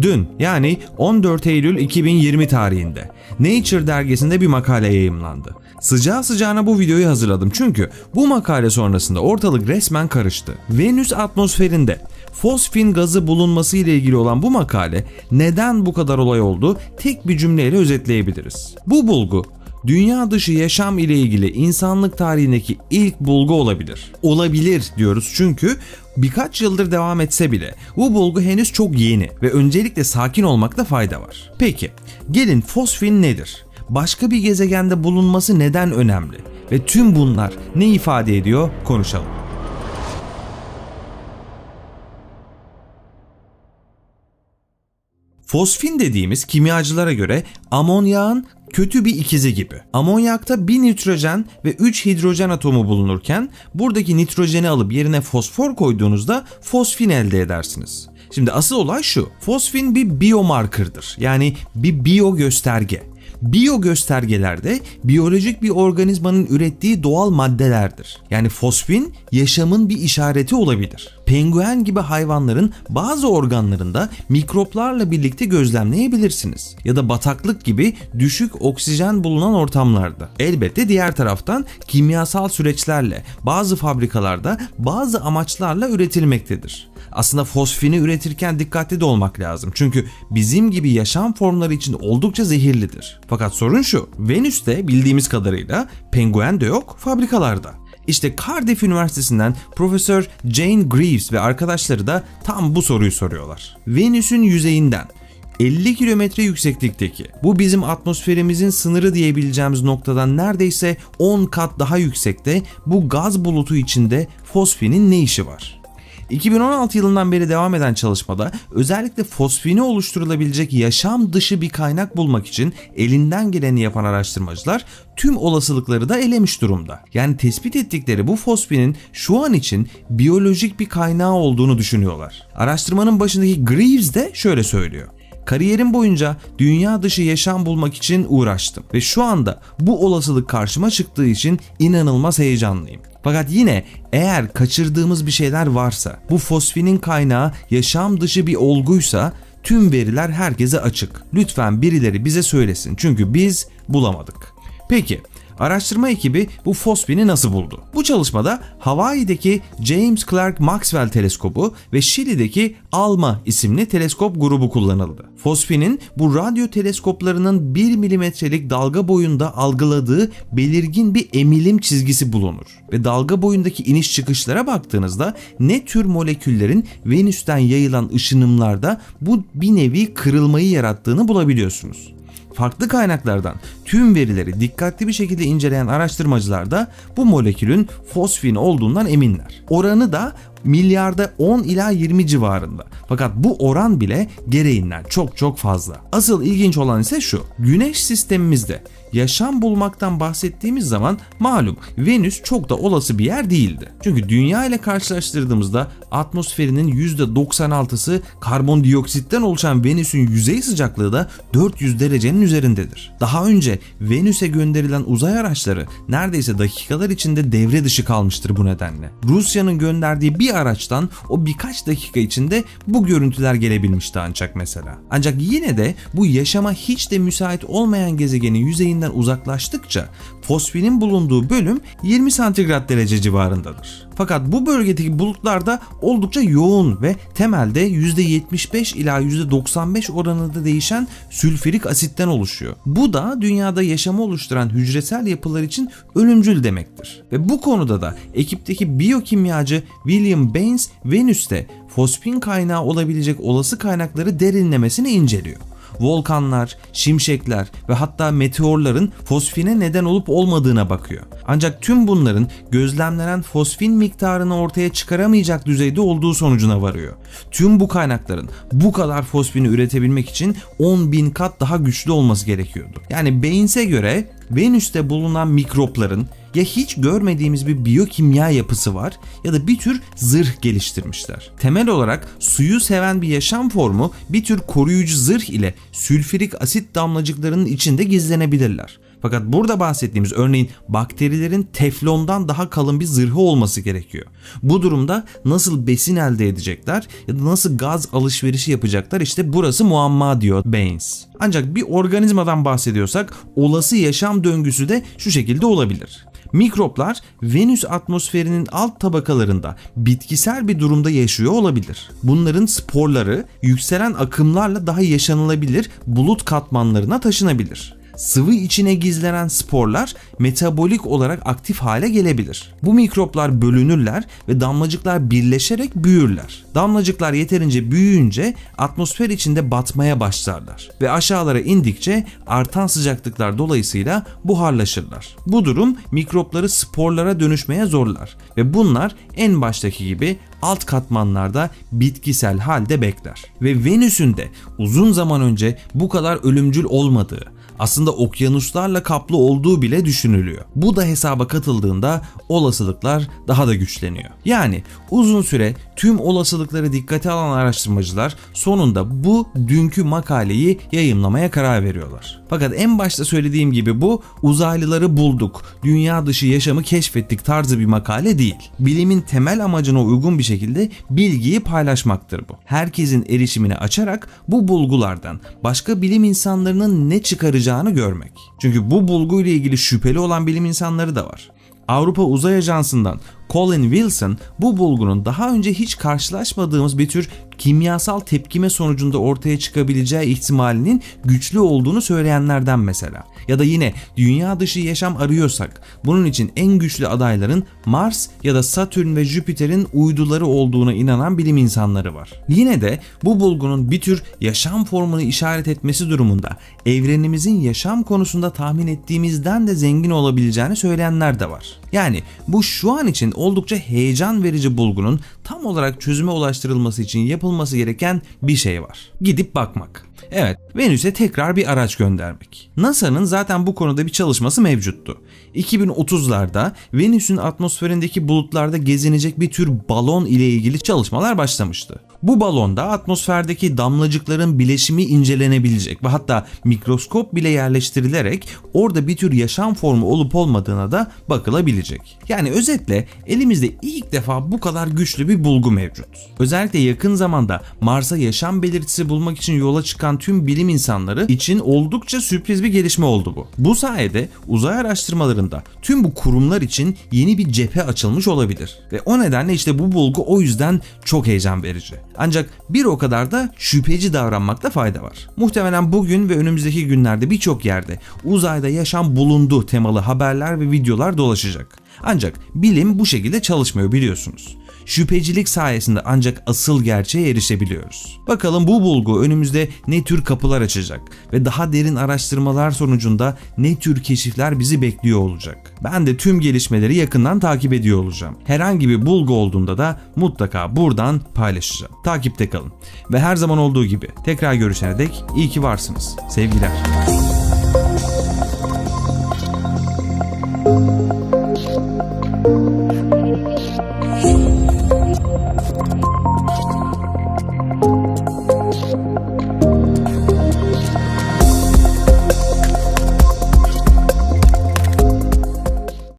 Dün yani 14 Eylül 2020 tarihinde Nature dergisinde bir makale yayımlandı. Sıcağı sıcağına bu videoyu hazırladım çünkü bu makale sonrasında ortalık resmen karıştı. Venüs atmosferinde fosfin gazı bulunması ile ilgili olan bu makale neden bu kadar olay oldu tek bir cümleyle özetleyebiliriz. Bu bulgu dünya dışı yaşam ile ilgili insanlık tarihindeki ilk bulgu olabilir. Olabilir diyoruz çünkü birkaç yıldır devam etse bile bu bulgu henüz çok yeni ve öncelikle sakin olmakta fayda var. Peki gelin fosfin nedir? Başka bir gezegende bulunması neden önemli? Ve tüm bunlar ne ifade ediyor konuşalım. Fosfin dediğimiz kimyacılara göre amonyağın kötü bir ikizi gibi. Amonyakta bir nitrojen ve 3 hidrojen atomu bulunurken buradaki nitrojeni alıp yerine fosfor koyduğunuzda fosfin elde edersiniz. Şimdi asıl olay şu. Fosfin bir biomarkerdır. Yani bir biyo gösterge. Biyo göstergelerde biyolojik bir organizmanın ürettiği doğal maddelerdir. Yani fosfin yaşamın bir işareti olabilir. Penguen gibi hayvanların bazı organlarında mikroplarla birlikte gözlemleyebilirsiniz. Ya da bataklık gibi düşük oksijen bulunan ortamlarda. Elbette diğer taraftan kimyasal süreçlerle bazı fabrikalarda bazı amaçlarla üretilmektedir aslında fosfini üretirken dikkatli de olmak lazım. Çünkü bizim gibi yaşam formları için oldukça zehirlidir. Fakat sorun şu, Venüs'te bildiğimiz kadarıyla penguen de yok fabrikalarda. İşte Cardiff Üniversitesi'nden Profesör Jane Greaves ve arkadaşları da tam bu soruyu soruyorlar. Venüs'ün yüzeyinden 50 kilometre yükseklikteki bu bizim atmosferimizin sınırı diyebileceğimiz noktadan neredeyse 10 kat daha yüksekte bu gaz bulutu içinde fosfinin ne işi var? 2016 yılından beri devam eden çalışmada özellikle fosfini oluşturulabilecek yaşam dışı bir kaynak bulmak için elinden geleni yapan araştırmacılar tüm olasılıkları da elemiş durumda. Yani tespit ettikleri bu fosfinin şu an için biyolojik bir kaynağı olduğunu düşünüyorlar. Araştırmanın başındaki Greaves de şöyle söylüyor. Kariyerim boyunca dünya dışı yaşam bulmak için uğraştım ve şu anda bu olasılık karşıma çıktığı için inanılmaz heyecanlıyım. Fakat yine eğer kaçırdığımız bir şeyler varsa, bu fosfinin kaynağı yaşam dışı bir olguysa tüm veriler herkese açık. Lütfen birileri bize söylesin çünkü biz bulamadık. Peki Araştırma ekibi bu fosfini nasıl buldu? Bu çalışmada Hawaii'deki James Clerk Maxwell teleskobu ve Şili'deki ALMA isimli teleskop grubu kullanıldı. Fosfinin bu radyo teleskoplarının 1 milimetrelik dalga boyunda algıladığı belirgin bir emilim çizgisi bulunur. Ve dalga boyundaki iniş çıkışlara baktığınızda ne tür moleküllerin Venüs'ten yayılan ışınımlarda bu bir nevi kırılmayı yarattığını bulabiliyorsunuz farklı kaynaklardan tüm verileri dikkatli bir şekilde inceleyen araştırmacılar da bu molekülün fosfin olduğundan eminler. Oranı da milyarda 10 ila 20 civarında. Fakat bu oran bile gereğinden çok çok fazla. Asıl ilginç olan ise şu. Güneş sistemimizde yaşam bulmaktan bahsettiğimiz zaman malum Venüs çok da olası bir yer değildi. Çünkü dünya ile karşılaştırdığımızda atmosferinin %96'sı karbondioksitten oluşan Venüs'ün yüzey sıcaklığı da 400 derecenin üzerindedir. Daha önce Venüs'e gönderilen uzay araçları neredeyse dakikalar içinde devre dışı kalmıştır bu nedenle. Rusya'nın gönderdiği bir araçtan o birkaç dakika içinde bu görüntüler gelebilmişti ancak mesela. Ancak yine de bu yaşama hiç de müsait olmayan gezegenin yüzeyinden uzaklaştıkça fosfinin bulunduğu bölüm 20 santigrat derece civarındadır. Fakat bu bölgedeki bulutlar da oldukça yoğun ve temelde %75 ila %95 oranında değişen sülfürik asitten oluşuyor. Bu da dünyada yaşamı oluşturan hücresel yapılar için ölümcül demektir. Ve bu konuda da ekipteki biyokimyacı William Baines Venüs'te fosfin kaynağı olabilecek olası kaynakları derinlemesine inceliyor volkanlar, şimşekler ve hatta meteorların fosfine neden olup olmadığına bakıyor. Ancak tüm bunların gözlemlenen fosfin miktarını ortaya çıkaramayacak düzeyde olduğu sonucuna varıyor. Tüm bu kaynakların bu kadar fosfini üretebilmek için 10 bin kat daha güçlü olması gerekiyordu. Yani Baines'e göre Venüs'te bulunan mikropların ya hiç görmediğimiz bir biyokimya yapısı var ya da bir tür zırh geliştirmişler. Temel olarak suyu seven bir yaşam formu bir tür koruyucu zırh ile sülfürik asit damlacıklarının içinde gizlenebilirler Fakat burada bahsettiğimiz örneğin bakterilerin teflondan daha kalın bir zırhı olması gerekiyor. Bu durumda nasıl besin elde edecekler ya da nasıl gaz alışverişi yapacaklar işte burası muamma diyor Baines. Ancak bir organizmadan bahsediyorsak olası yaşam döngüsü de şu şekilde olabilir. Mikroplar Venüs atmosferinin alt tabakalarında bitkisel bir durumda yaşıyor olabilir. Bunların sporları yükselen akımlarla daha yaşanılabilir bulut katmanlarına taşınabilir sıvı içine gizlenen sporlar metabolik olarak aktif hale gelebilir. Bu mikroplar bölünürler ve damlacıklar birleşerek büyürler. Damlacıklar yeterince büyüyünce atmosfer içinde batmaya başlarlar ve aşağılara indikçe artan sıcaklıklar dolayısıyla buharlaşırlar. Bu durum mikropları sporlara dönüşmeye zorlar ve bunlar en baştaki gibi alt katmanlarda bitkisel halde bekler. Ve Venüs'ün de uzun zaman önce bu kadar ölümcül olmadığı, aslında okyanuslarla kaplı olduğu bile düşünülüyor. Bu da hesaba katıldığında olasılıklar daha da güçleniyor. Yani uzun süre tüm olasılıkları dikkate alan araştırmacılar sonunda bu dünkü makaleyi yayımlamaya karar veriyorlar. Fakat en başta söylediğim gibi bu uzaylıları bulduk, dünya dışı yaşamı keşfettik tarzı bir makale değil. Bilimin temel amacına uygun bir şekilde bilgiyi paylaşmaktır bu. Herkesin erişimini açarak bu bulgulardan başka bilim insanlarının ne çıkaracağını görmek. Çünkü bu bulguyla ilgili şüpheli olan bilim insanları da var. Avrupa Uzay Ajansı'ndan Colin Wilson bu bulgunun daha önce hiç karşılaşmadığımız bir tür kimyasal tepkime sonucunda ortaya çıkabileceği ihtimalinin güçlü olduğunu söyleyenlerden mesela. Ya da yine dünya dışı yaşam arıyorsak bunun için en güçlü adayların Mars ya da Satürn ve Jüpiter'in uyduları olduğuna inanan bilim insanları var. Yine de bu bulgunun bir tür yaşam formunu işaret etmesi durumunda evrenimizin yaşam konusunda tahmin ettiğimizden de zengin olabileceğini söyleyenler de var. Yani bu şu an için oldukça heyecan verici bulgunun tam olarak çözüme ulaştırılması için yapılması gereken bir şey var. Gidip bakmak. Evet, Venüs'e tekrar bir araç göndermek. NASA'nın zaten bu konuda bir çalışması mevcuttu. 2030'larda Venüs'ün atmosferindeki bulutlarda gezinecek bir tür balon ile ilgili çalışmalar başlamıştı. Bu balonda atmosferdeki damlacıkların bileşimi incelenebilecek ve hatta mikroskop bile yerleştirilerek orada bir tür yaşam formu olup olmadığına da bakılabilecek. Yani özetle elimizde ilk defa bu kadar güçlü bir bulgu mevcut. Özellikle yakın zamanda Mars'a yaşam belirtisi bulmak için yola çıkan tüm bilim insanları için oldukça sürpriz bir gelişme oldu bu. Bu sayede uzay araştırmalarında tüm bu kurumlar için yeni bir cephe açılmış olabilir. Ve o nedenle işte bu bulgu o yüzden çok heyecan verici. Ancak bir o kadar da şüpheci davranmakta fayda var. Muhtemelen bugün ve önümüzdeki günlerde birçok yerde uzayda yaşam bulundu temalı haberler ve videolar dolaşacak. Ancak bilim bu şekilde çalışmıyor biliyorsunuz. Şüphecilik sayesinde ancak asıl gerçeğe erişebiliyoruz. Bakalım bu bulgu önümüzde ne tür kapılar açacak ve daha derin araştırmalar sonucunda ne tür keşifler bizi bekliyor olacak. Ben de tüm gelişmeleri yakından takip ediyor olacağım. Herhangi bir bulgu olduğunda da mutlaka buradan paylaşacağım. Takipte kalın. Ve her zaman olduğu gibi tekrar görüşene dek iyi ki varsınız. Sevgiler.